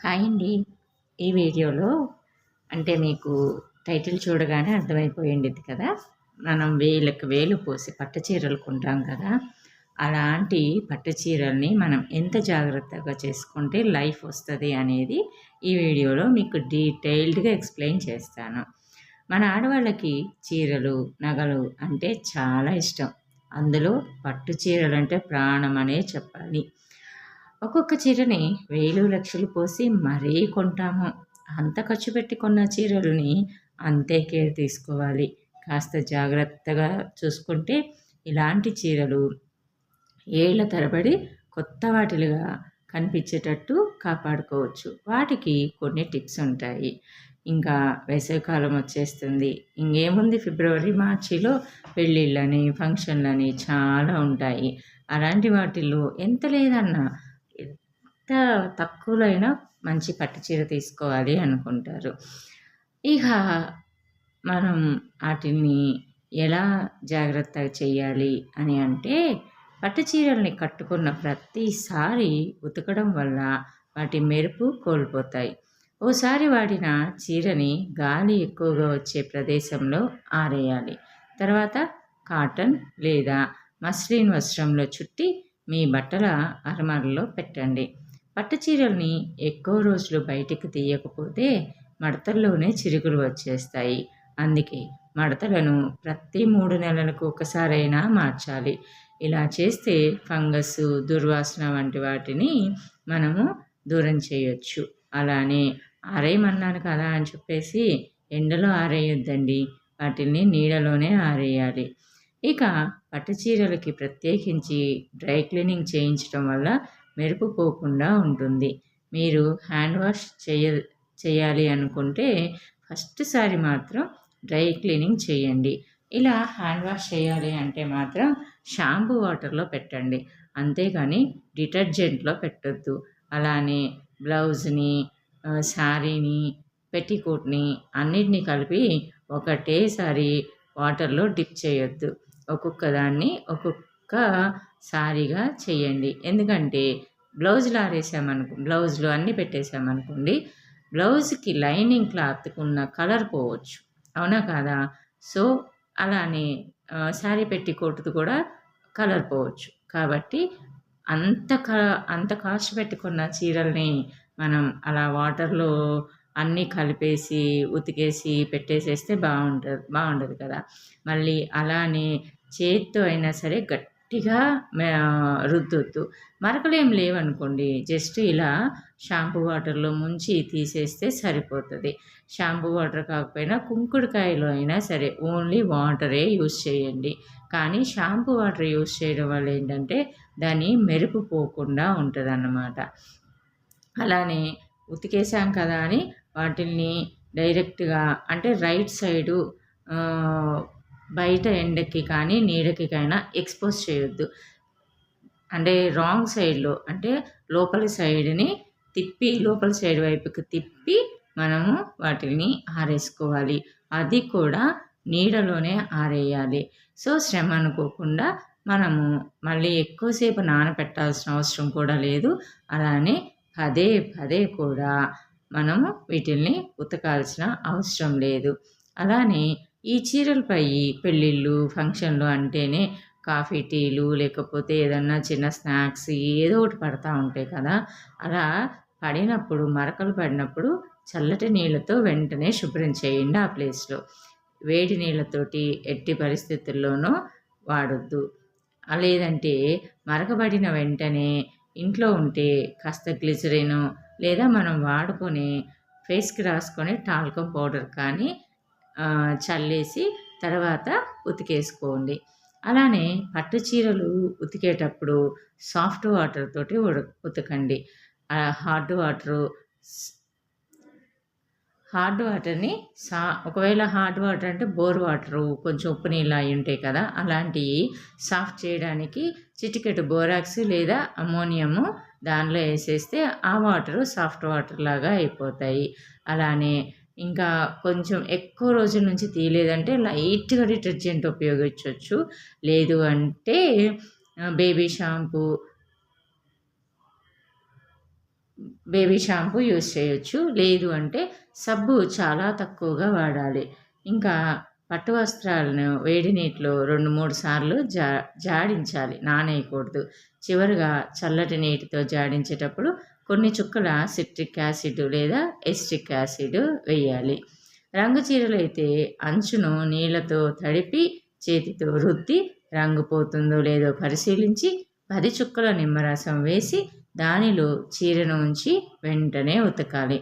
Hi అండి. ఈ వీడియోలో అంటే మీకు టైటిల్ చూడగానే అర్థమైపోయింది కదా? మనం వేలకు వేలు పోసి పట్టు చీరలు కొంటాం కదా? అలాంటి పట్టు చీరల్ని మనం ఎంత జాగ్రత్తగా చేసుకుంటే లైఫ్ వస్తుంది అనేది ఈ వీడియోలో మీకు డీటెయిల్డ్గా ఎక్స్ప్లెయిన్ చేస్తాను. మన ఆడవాళ్ళకి చీరలు నగలు అంటే చాలా ఇష్టం. అందులో పట్టు చీరలు అంటే ప్రాణం అనే చెప్పాలి. ఒక్కొక్క చీరని వేలు లక్షలు పోసి మరీ కొంటాము. అంత ఖర్చు పెట్టి కొన్న చీరలని అంతే కేర్ తీసుకోవాలి. కాస్త జాగ్రత్తగా చూసుకుంటే ఇలాంటి చీరలు ఏళ్ళ తరబడి కొత్త వాటిలుగా కనిపించేటట్టు కాపాడుకోవచ్చు. వాటికి కొన్ని టిప్స్ ఉంటాయి. ఇంకా వేసవికాలం వచ్చేస్తుంది. ఇంకేముంది? ఫిబ్రవరి మార్చిలో పెళ్ళిళ్ళని ఫంక్షన్లని చాలా ఉంటాయి. అలాంటి వాటిల్లో ఎంత లేదన్నా ఎంత తక్కువలో అయినా మంచి పట్టు చీర తీసుకోవాలి అనుకుంటారు. ఇక మనం వాటిని ఎలా జాగ్రత్త చేయాలి అని అంటే పట్టు చీరల్ని కట్టుకున్న ప్రతిసారి ఉతకడం వల్ల వాటి మెరుపు కోల్పోతాయి. ఓసారి వాడిన చీరని గాలి ఎక్కువగా వచ్చే ప్రదేశంలో ఆరేయాలి. తర్వాత కాటన్ లేదా మస్లిన్ వస్త్రంలో చుట్టి మీ బట్టల అరమరలో పెట్టండి. పట్టు చీరల్ని ఎక్కువ రోజులు బయటికి తీయకపోతే మడతల్లోనే చిరుగులు వచ్చేస్తాయి. అందుకే మడతలను ప్రతి మూడు నెలలకు ఒకసారైనా మార్చాలి. ఇలా చేస్తే ఫంగస్ దుర్వాసన వంటి వాటిని మనము దూరం చేయొచ్చు. అలానే ఆరేయమన్నాను కదా అని చెప్పేసి ఎండలో ఆరేయొద్దండి. వాటిని నీడలోనే ఆరేయాలి. ఇక పట్టు చీరలకి ప్రత్యేకించి డ్రై క్లీనింగ్ చేయించడం వల్ల మెరుపు పోకుండా ఉంటుంది. మీరు హ్యాండ్ వాష్ చేయ చేయాలి అనుకుంటే ఫస్ట్ సారి మాత్రం డ్రై క్లీనింగ్ చేయండి. ఇలా హ్యాండ్ వాష్ చేయాలి అంటే మాత్రం షాంపూ వాటర్లో పెట్టండి. అంతేగాని డిటర్జెంట్లో పెట్టొద్దు. అలానే బ్లౌజ్ని శారీని పెట్టికోట్ని అన్నిటినీ కలిపి ఒకటేసారి వాటర్లో డిప్ చేయొద్దు. ఒక్కొక్క దాన్ని ఒక్కొక్క సారీగా చేయండి. ఎందుకంటే బ్లౌజులు ఆరేసామనుకో బ్లౌజులు అన్నీ పెట్టేసామనుకోండి బ్లౌజ్కి లైనింగ్ క్లాత్కి ఉన్న కలర్ పోవచ్చు. అవునా కాదా? సో అలానే శారీ పెట్టి కొట్టుది కూడా కలర్ పోవచ్చు. కాబట్టి అంత క అంత కాస్ట్ పెట్టుకున్న చీరల్ని మనం అలా వాటర్లో అన్నీ కలిపేసి ఉతికేసి పెట్టేసేస్తే బాగుంటుంది బాగుండదు కదా? మళ్ళీ అలానే చేత్తో అయినా సరే గట్టి గట్టిగా రుద్దొద్దు. మరకలు ఏం లేవనుకోండి జస్ట్ ఇలా షాంపూ వాటర్లో ముంచి తీసేస్తే సరిపోతుంది. షాంపూ వాటర్ కాకపోయినా కుంకుడుకాయలో అయినా సరే ఓన్లీ వాటరే యూస్ చేయండి. కానీ షాంపూ వాటర్ యూస్ చేయడం వల్ల ఏంటంటే దాని మెరుపు పోకుండా ఉంటుంది అన్నమాట అలానే ఉతికేసాం కదా అని వాటిల్ని డైరెక్ట్గా అంటే రైట్ సైడు బయట ఎండకి కానీ నీడకి కానీ ఎక్స్పోజ్ చేయొద్దు. అంటే రాంగ్ సైడ్లో అంటే లోపలి సైడ్ని తిప్పి లోపల సైడ్ వైపుకి తిప్పి మనము వాటిని ఆరేసుకోవాలి. అది కూడా నీడలోనే ఆరేయాలి. సో శ్రమ అనుకోకుండా మనము మళ్ళీ ఎక్కువసేపు నానపెట్టాల్సిన అవసరం కూడా లేదు. అలానే పదే పదే కూడా మనము వీటిల్ని ఉతకాల్సిన అవసరం లేదు. అలానే ఈ చీరలపై పెళ్ళిళ్ళు ఫంక్షన్లు అంటేనే కాఫీ టీలు లేకపోతే ఏదన్నా చిన్న స్నాక్స్ ఏదో ఒకటి పడతా ఉంటాయి కదా. అలా పడినప్పుడు మరకలు పడినప్పుడు చల్లటి నీళ్ళతో వెంటనే శుభ్రం చేయండి ఆ ప్లేస్లో. వేడి నీళ్ళతోటి ఎట్టి పరిస్థితుల్లోనూ వాడొద్దు. లేదంటే మరకబడిన వెంటనే ఇంట్లో ఉంటే కాస్త గ్లిజరిన్ లేదా మనం వాడుకొని ఫేస్కి రాసుకొని టాల్కమ్ పౌడర్ కానీ చల్లేసి తర్వాత ఉతికేసుకోండి. అలానే పట్టు చీరలు ఉతికేటప్పుడు సాఫ్ట్ వాటర్ తోటి ఉతకండి. హార్డ్ వాటరు హార్డ్ వాటర్ని సా ఒకవేళ హార్డ్ వాటర్ అంటే బోర్ వాటరు కొంచెం ఉప్పు నీళ్ళు అయి ఉంటాయి కదా అలాంటివి సాఫ్ట్ చేయడానికి చిటికెట్ బోరాక్స్ లేదా అమోనియము దానిలో వేసేస్తే ఆ వాటరు సాఫ్ట్ వాటర్ లాగా అయిపోతాయి. అలానే ఇంకా కొంచెం ఎక్కువ రోజుల నుంచి తీయలేదంటే లైట్గా డిటర్జెంట్ ఉపయోగించవచ్చు లేదు అంటే baby shampoo baby shampoo use చేయొచ్చు. లేదు అంటే సబ్బు చాలా తక్కువగా వాడాలి. ఇంకా పట్టు వస్త్రాలను వేడి నీటిలో రెండు మూడు సార్లు జా జాడించాలి. నానేయకూడదు. చివరిగా చల్లటి నీటితో జాడించేటప్పుడు కొన్ని చుక్కల సిట్రిక్ యాసిడ్ లేదా ఎస్ట్రిక్ యాసిడ్ వేయాలి. రంగు చీరలు అయితే అంచును నీళ్ళతో తడిపి చేతితో రుద్ది రంగు పోతుందో లేదో పరిశీలించి పది చుక్కల నిమ్మరసం వేసి దానిలో చీరను ఉంచి వెంటనే ఉతకాలి.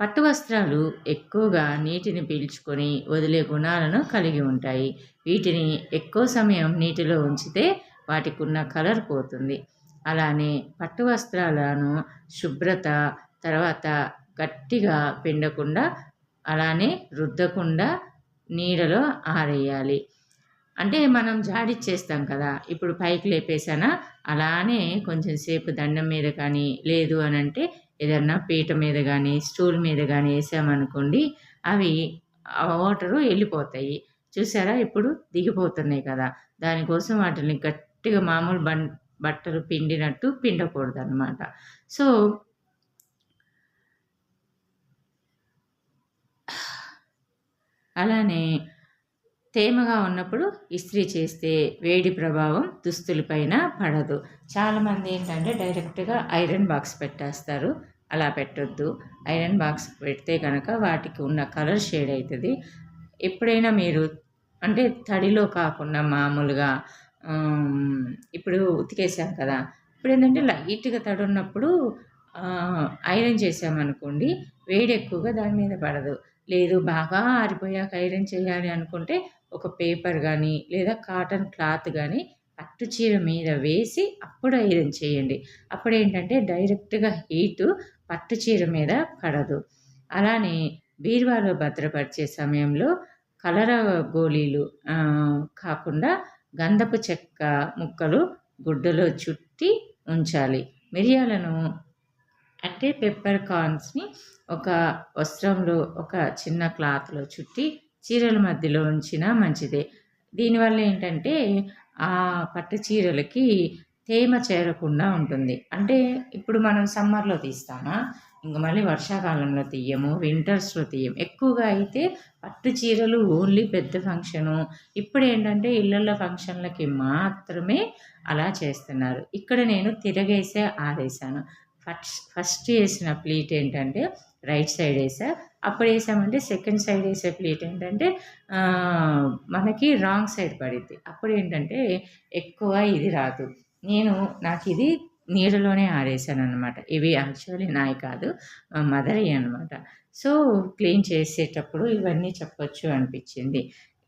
పట్టు వస్త్రాలు ఎక్కువగా నీటిని పీల్చుకొని వదిలే గుణాలను కలిగి ఉంటాయి. వీటిని ఎక్కువ సమయం నీటిలో ఉంచితే వాటికి ఉన్న కలర్ పోతుంది. అలానే పట్టు వస్త్రాలను శుభ్రత తర్వాత గట్టిగా పిండకుండా అలానే రుద్దకుండా నీడలో ఆరేయాలి. అంటే మనం జాడిచ్చేస్తాం కదా ఇప్పుడు పైకి లేపేసానా అలానే కొంచెం సేపు దండం మీద కానీ లేదు అని అంటే ఏదన్నా పీట మీద కానీ స్టూల్ మీద కానీ వేసామనుకోండి అవి వాటరు వెళ్ళిపోతాయి. చూసారా? ఇప్పుడు దిగిపోతున్నాయి కదా దానికోసం వాటిని గట్టిగా మామూలు బం బట్టలు పిండినట్టు పిండకూడదు అనమాట సో అలానే తేమగా ఉన్నప్పుడు ఇస్త్రీ చేస్తే వేడి ప్రభావం దుస్తులపైన పడదు. చాలామంది ఏంటంటే డైరెక్ట్గా ఐరన్ బాక్స్ పెట్టేస్తారు. అలా పెట్టొద్దు. ఐరన్ బాక్స్ పెడితే కనుక వాటికి ఉన్న కలర్ షేడ్ అవుతుంది ఎప్పుడైనా మీరు అంటే తడిలో కాకుండా మామూలుగా ఇప్పుడు ఉతికేసాం కదా. ఇప్పుడు ఏంటంటే లైట్గా తడి ఉన్నప్పుడు ఐరన్ చేసామనుకోండి వేడి ఎక్కువగా దాని మీద పడదు. లేదు బాగా ఆరిపోయాక ఐరన్ చేయాలి అనుకుంటే ఒక పేపర్ కానీ లేదా కాటన్ క్లాత్ కానీ పట్టు చీర మీద వేసి అప్పుడు ఐరన్ చేయండి. అప్పుడు ఏంటంటే డైరెక్ట్గా హీటు పట్టు చీర మీద పడదు. అలానే బీరువాలో భద్రపరిచే సమయంలో కలర గోళీలు కాకుండా గంధపు చెక్క ముక్కలు గుడ్డలో చుట్టి ఉంచాలి. మిరియాలను అంటే పెప్పర్ కార్న్స్ని ఒక వస్త్రంలో ఒక చిన్న క్లాత్లో చుట్టి చీరల మధ్యలో ఉంచినా మంచిదే. దీనివల్ల ఏంటంటే ఆ పట్టు చీరలకి తేమ చేరకుండా ఉంటుంది. అంటే ఇప్పుడు మనం సమ్మర్లో తీస్తామా? ఇంక మళ్ళీ వర్షాకాలంలో తీయము వింటర్స్లో తీయము ఎక్కువగా అయితే పట్టు చీరలు ఓన్లీ పెద్ద ఫంక్షను. ఇప్పుడు ఏంటంటే ఇళ్ళల్లో ఫంక్షన్లకి మాత్రమే అలా చేస్తున్నారు. ఇక్కడ నేను తిరగేసే ఆరేసాను. ఫస్ట్ ఫస్ట్ వేసిన ప్లీట్ ఏంటంటే రైట్ సైడ్ వేసా. అప్పుడు వేసామంటే సెకండ్ సైడ్ వేసే ప్లేట్ ఏంటంటే మనకి రాంగ్ సైడ్ పడింది అప్పుడు ఏంటంటే ఎక్కువ ఇది రాదు. నేను నాకు ఇది నీడలోనే ఆరేసాను అనమాట ఇవి యాక్చువల్లీ నాయి కాదు మదర్ అనమాట సో క్లీన్ చేసేటప్పుడు ఇవన్నీ చెప్పొచ్చు అనిపించింది.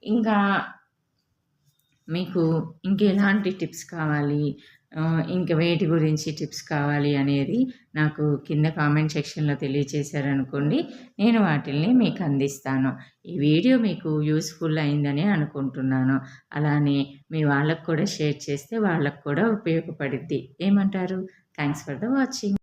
ఇంకా మీకు ఇంకెలాంటి టిప్స్ కావాలి? ఇంకా వేటి గురించి టిప్స్ కావాలి అనేది నాకు కింద కామెంట్ సెక్షన్లో తెలియచేశారనుకోండి నేను వాటిల్ని మీకు అందిస్తాను. ఈ వీడియో మీకు యూస్ఫుల్ అయిందని అనుకుంటున్నాను. అలానే మీ వాళ్ళకు కూడా షేర్ చేస్తే వాళ్ళకు కూడా ఉపయోగపడుద్ది. ఏమంటారు? Thanks for the watching.